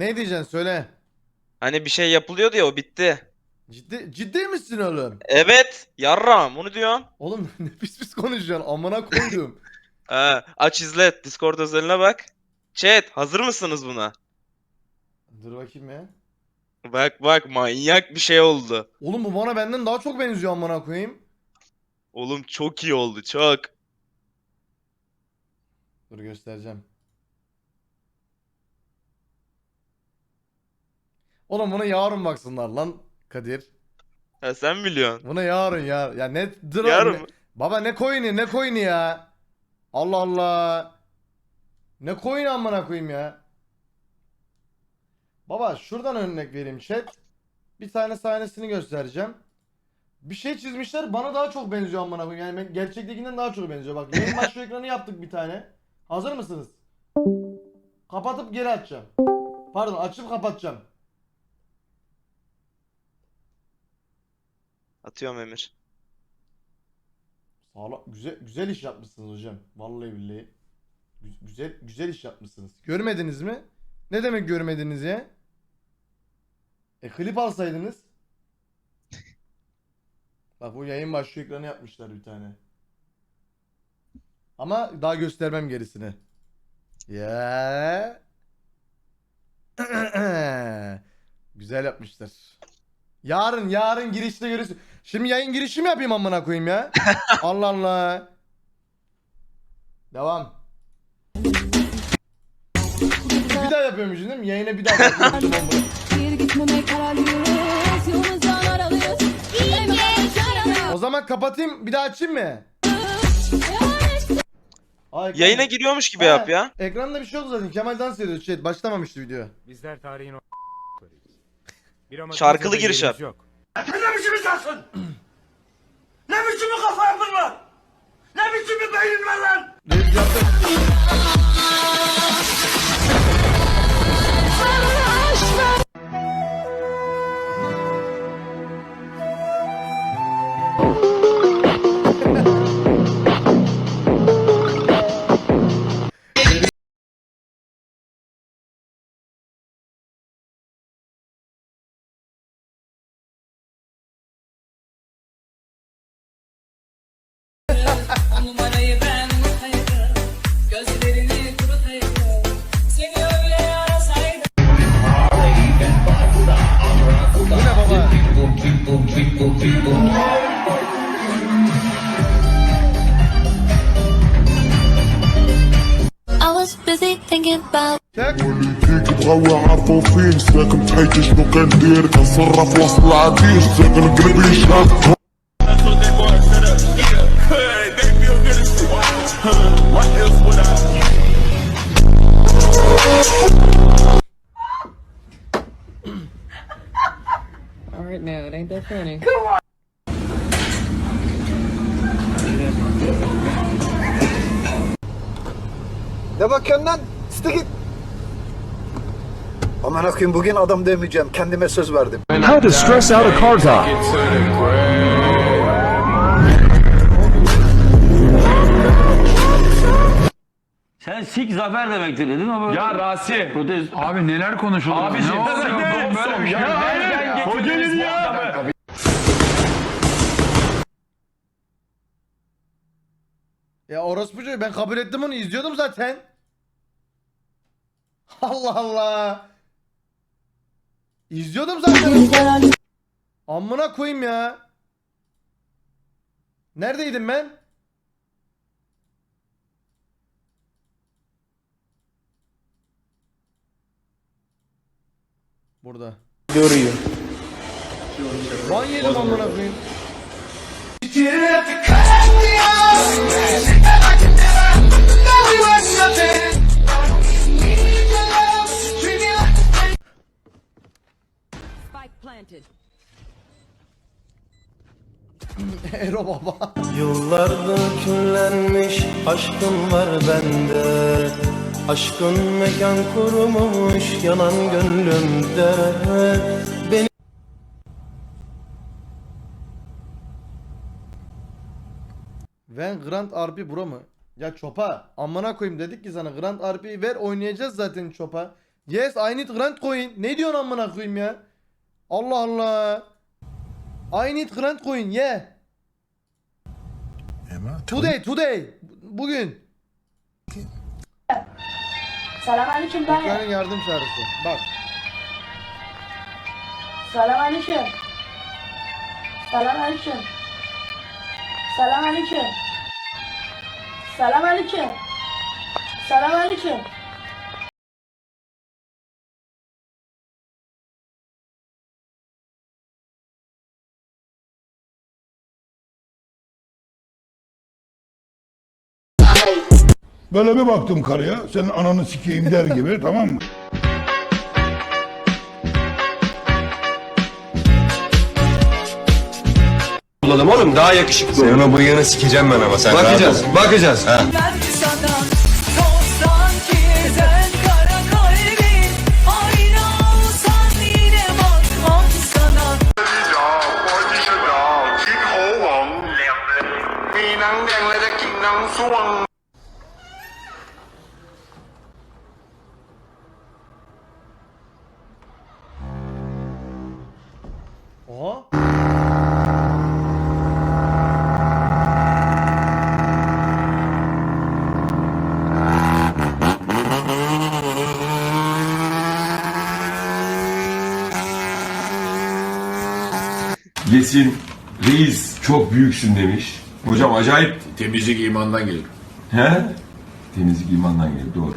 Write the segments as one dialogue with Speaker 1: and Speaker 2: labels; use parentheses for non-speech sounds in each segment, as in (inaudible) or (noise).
Speaker 1: Ne diyeceksin söyle.
Speaker 2: Hani bir şey yapılıyordu ya o bitti.
Speaker 1: Ciddi, ciddi misin oğlum?
Speaker 2: Evet. Yarram onu diyorum.
Speaker 1: Oğlum (laughs) ne pis pis konuşuyorsun amına koydum. (laughs)
Speaker 2: Ha, aç izle. Discord özeline bak. Chat hazır mısınız buna?
Speaker 1: Dur bakayım ya.
Speaker 2: Bak bak manyak bir şey oldu.
Speaker 1: Oğlum bu bana benden daha çok benziyor amına koyayım.
Speaker 2: Oğlum çok iyi oldu çok.
Speaker 1: Dur göstereceğim. Oğlum buna yarın baksınlar lan Kadir.
Speaker 2: Ha, sen biliyorsun.
Speaker 1: Buna yarın ya. Ya ne dur
Speaker 2: Yarın mı?
Speaker 1: Baba ne coin'i ne coin'i ya. Allah Allah. Ne coin amına koyayım ya. Baba şuradan örnek vereyim chat. Bir tane sahnesini göstereceğim. Bir şey çizmişler bana daha çok benziyor amına koyayım. Yani ben gerçektekinden daha çok benziyor. Bak yayın başlı (laughs) ekranı yaptık bir tane. Hazır mısınız? Kapatıp geri açacağım. Pardon açıp kapatacağım.
Speaker 2: Atıyorum Emir.
Speaker 1: Sağlam, güzel güzel iş yapmışsınız hocam. Vallahi billahi. Gü- Güzel güzel iş yapmışsınız. Görmediniz mi? Ne demek görmediniz ya? E klip alsaydınız. (laughs) Bak bu yayın başlıyor ekranı yapmışlar bir tane. Ama daha göstermem gerisini. Ya. (clears throat) Güzel yapmışlar. Yarın yarın girişte görürsün. Şimdi yayın girişi mi yapayım amına koyayım ya? (laughs) Allah Allah. Devam. Bir daha yapıyormuşsun değil mi? Yayına bir daha yapıyormuşsun amına.
Speaker 3: Bir gitmemeye kararlıyız Yolumuzdan aralıyız
Speaker 1: O zaman kapatayım bir daha açayım mı? Ekran-
Speaker 2: Yayına giriyormuş gibi
Speaker 1: Ha,
Speaker 2: yap ya.
Speaker 1: Ekranda bir şey oldu zaten. Kemal dans ediyor. Şey, başlamamıştı video.
Speaker 4: Bizler tarihin o
Speaker 2: Şarkılı giriş yap.
Speaker 4: Yok.
Speaker 5: Ne biçim insansın? ne biçim bir kafa yapın var? Ne biçim bir beynin var lan?
Speaker 1: baba?
Speaker 3: I was busy thinking about
Speaker 1: Çek.
Speaker 6: والديك بغاو يعرفوا فين ساكن تحيت شنو كندير كنصرف وسط العديش ساكن قلبي شاب
Speaker 7: Alright now, it Ain't that funny
Speaker 8: Ne bakıyorsun lan? Sıkı git. Aman akıyım bugün adam demeyeceğim. Kendime söz verdim.
Speaker 9: How to stress out a car top.
Speaker 5: Sen sik zafer demektir dedin ama
Speaker 9: Ya Rasi.
Speaker 5: protez
Speaker 9: Abi neler konuşuldu? Abi ne oluyor? Böyle bir şey. Ya, Hoca dedi ya.
Speaker 1: Orospucu ben kabul ettim onu izliyordum zaten. (laughs) Allah Allah. İzliyordum zaten. Amına koyayım ya. Neredeydim ben? Burada. Görüyor. Ban yedim amına koyayım.
Speaker 7: Planted (laughs)
Speaker 1: Ero baba.
Speaker 10: Yıllardır küllenmiş aşkın var bende Aşkın mekan kurumuş yanan gönlümde Beni
Speaker 1: Ben Grand RP bura mı? Ya Çopa amına koyayım dedik ki sana Grand RP'yi ver oynayacağız zaten Çopa. Yes I need Grand Coin. Ne diyorsun amına koyayım ya? Allah Allah. I need Grand Coin yeah. Today today. Bugün.
Speaker 4: Selamünaleyküm
Speaker 1: Ekranın yardım çağrısı. Bak.
Speaker 4: Selamünaleyküm. Selamünaleyküm. Selamünaleyküm. Selamünaleyküm. Selamünaleyküm.
Speaker 11: Böyle bir baktım karıya, senin ananı sikeyim der gibi (laughs) tamam mı?
Speaker 10: Bulalım oğlum daha yakışıklı Sen ona bıyığını sikeceğim ben ama sen Bakacağız, bakacağız. Ha.
Speaker 12: Yesin, reis çok büyüksün demiş. Hocam acayip.
Speaker 11: Temizlik imandan gelir.
Speaker 12: He? Temizlik imandan gelir doğru.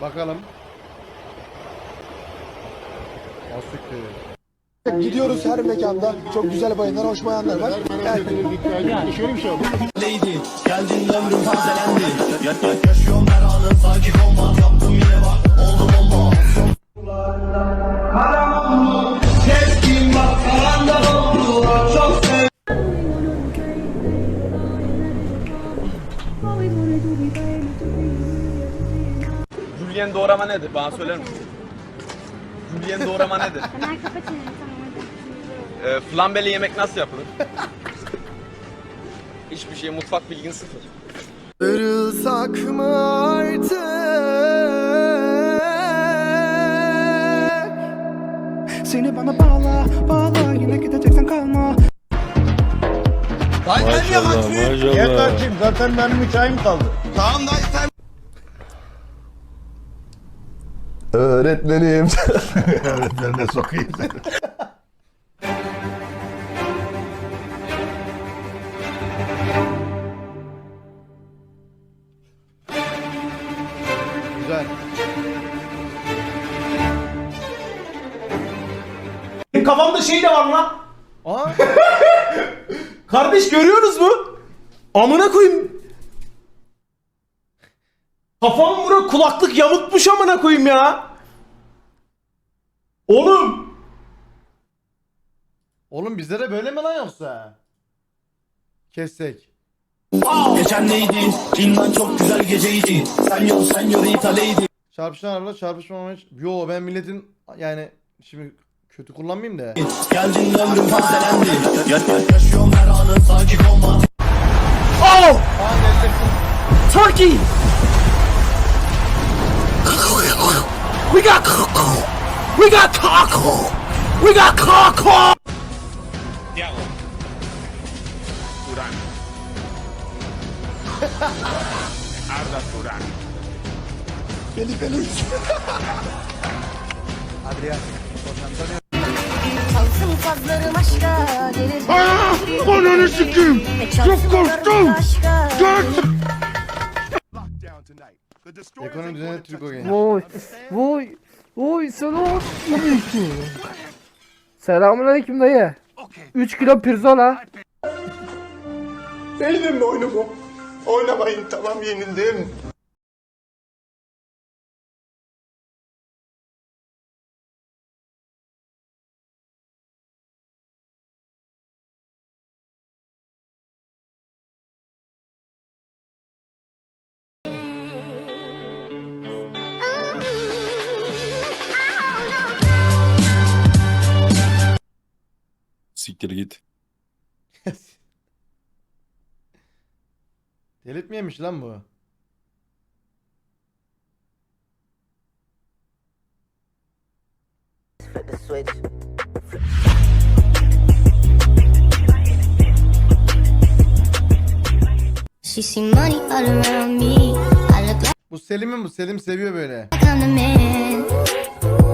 Speaker 1: Bakalım. Asiktir.
Speaker 9: Gidiyoruz her mekanda. Çok güzel bayanlar, hoş bayanlar var. Yani şöyle bir şey oldu.
Speaker 10: Geldin ömrüm tazelendi. Yat yat yaşıyorum her anın sakin olma. Yaptım yine bak oldu bomba.
Speaker 5: Julien doğrama nedir? Bana söyler misin? Julien doğrama nedir? Ee, flambeli yemek nasıl yapılır? (laughs) Hiçbir şey mutfak bilgin sıfır.
Speaker 10: Darılsak mı artık? Seni bana bağla, bağla yine gideceksen kalma.
Speaker 9: Yeter kim? Zaten benim hikayem kaldı.
Speaker 10: Öğretmenim. (laughs)
Speaker 11: Öğretmenine sokayım seni. (laughs)
Speaker 5: Kafamda şey de var lan.
Speaker 1: Aa. (laughs)
Speaker 5: Kardeş görüyorsunuz mu? Amına koyayım. Kafam vura kulaklık yamukmuş amına koyayım ya. Oğlum.
Speaker 1: Oğlum bizde de böyle mi lan yoksa? Kessek.
Speaker 10: Geçen neydi? İnan çok güzel geceydi. Sen yok sen yorita lady.
Speaker 1: Çarpışan araba çarpışmamış. Yo ben milletin yani şimdi kötü kullanmayayım da.
Speaker 10: Geldin ömrüm yat yaşıyorum her anın sakin olma.
Speaker 5: Oh! Turkey. We got We got cockle. We got cockle.
Speaker 4: Çalsın sazlarım aşka gelir.
Speaker 11: Ananı sikeyim. Çok korktum.
Speaker 1: Ekonomi düzeni Türk genç.
Speaker 7: Vay, vay, vay selamünaleyküm. Selamünaleyküm dayı. 3 kilo pirzola.
Speaker 10: Benim oyunumu. Oynamayın tamam yenildim.
Speaker 9: Siktir git. (laughs)
Speaker 1: Telif mi yemiş lan bu?
Speaker 3: She see money all around me. I look like
Speaker 1: Bu Selim'in bu. Selim seviyor böyle.
Speaker 3: I'm the man.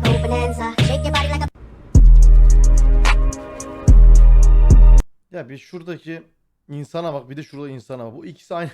Speaker 3: Go bonanza. Shake your body like a
Speaker 1: Ya bir şuradaki insana bak bir de şurada insana bak. Bu ikisi aynı.